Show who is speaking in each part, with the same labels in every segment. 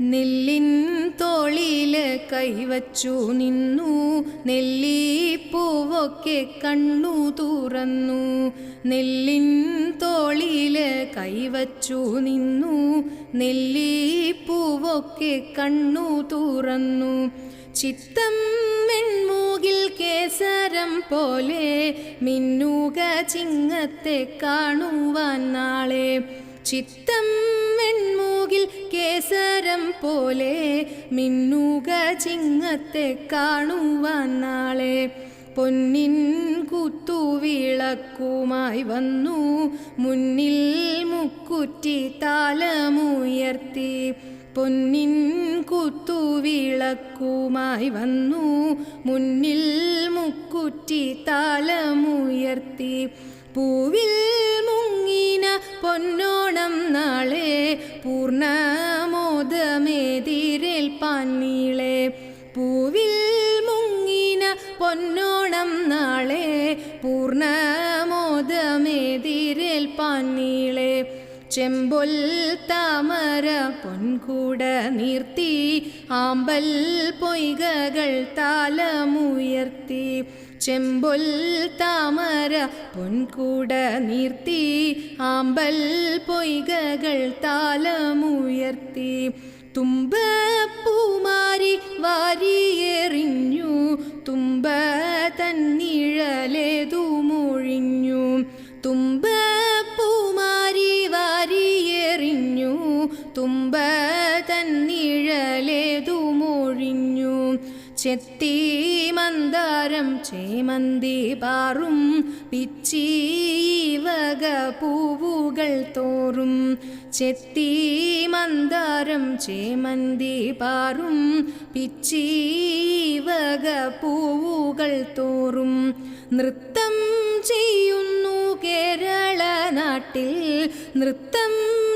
Speaker 1: നെല്ലിൻ തോളിൽ കൈവച്ചു നിന്നു. നെല്ലിപ്പൂവൊക്കെ കണ്ണു തുറന്നു. നെല്ലിൻ തോളിൽ കൈവച്ചു നിന്നു. നെല്ലിപ്പൂവൊക്കെ കണ്ണു തുറന്നു. ചിത്തം മെൺമൂകിൽ കേസരം പോലെ മിന്നുക ചിങ്ങത്തെ കാണുവാൻ നാളെ. ചിത്തം വെൺമൂകിൽ കേസരം പോലെ മിന്നുക ചിങ്ങത്തെ കാണുവാൻ നാളെ. പൊന്നിൻ കുത്തുവിളക്കുമായി വന്നു മുന്നിൽ മുക്കുറ്റി താലമുയർത്തി. പൊന്നിൻ കുത്തുവിളക്കുമായി വന്നു മുന്നിൽ മുക്കുറ്റി താലമുയർത്തി. പൂവിൽ പൊന്നോണം നാളെ പൂർണമോദമേതിരേൽപ്പാൻ നീളെ പൂവിൽ മുങ്ങിന പൊന്നോണം നാളെ പൂർണമോദമേതിരേൽപ്പാൻ നീളെ ചെമ്പൊൽ താമര പൊൻകൂട നീർത്തി ആമ്പൽ പൊയ്കകൾ താലമുയർത്തി. ചെമ്പൊൽ താമര പൊൻകൂട നീർത്തി ആമ്പൽ പൊയ്കകൾ താലമുയർത്തി. തുമ്പ പൂമാരി വാരിയെറിഞ്ഞു തുമ്പ തന്നിഴലേതു മൊഴിഞ്ഞു തുമ്പ പൂമാരി വാരിയെറിഞ്ഞു തുമ്പ തന്നിഴലേതു മൊഴിഞ്ഞു ചെത്തി മന്ദാരം ചേമന്തി പാറും പിച്ചി വക പൂവുകൾ തോറും. ചെത്തി മന്ദാരം ചേമന്തി പാറും പിച്ചി വക പൂവുകൾ തോറും. നൃത്തം ചെയ്യുന്നു കേരള നാട്ടിൽ നൃത്തം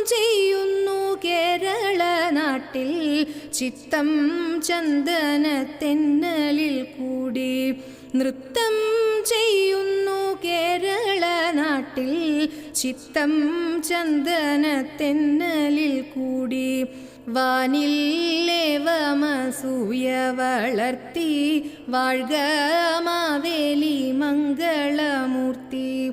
Speaker 1: ചെയ്യുന്നു കേരള നാട്ടിൽ ചിത്തം ചന്ദന തെന്നലിൽ കൂടി നൃത്തം ചെയ്യുന്നു കേരള നാട്ടിൽ ചിത്തം ചന്ദന തെന്നലിൽ കൂടി. വാനില്ലേവമസൂയ വളർത്തി വാഴ്ക മാവേലി മംഗളമൂർത്തി.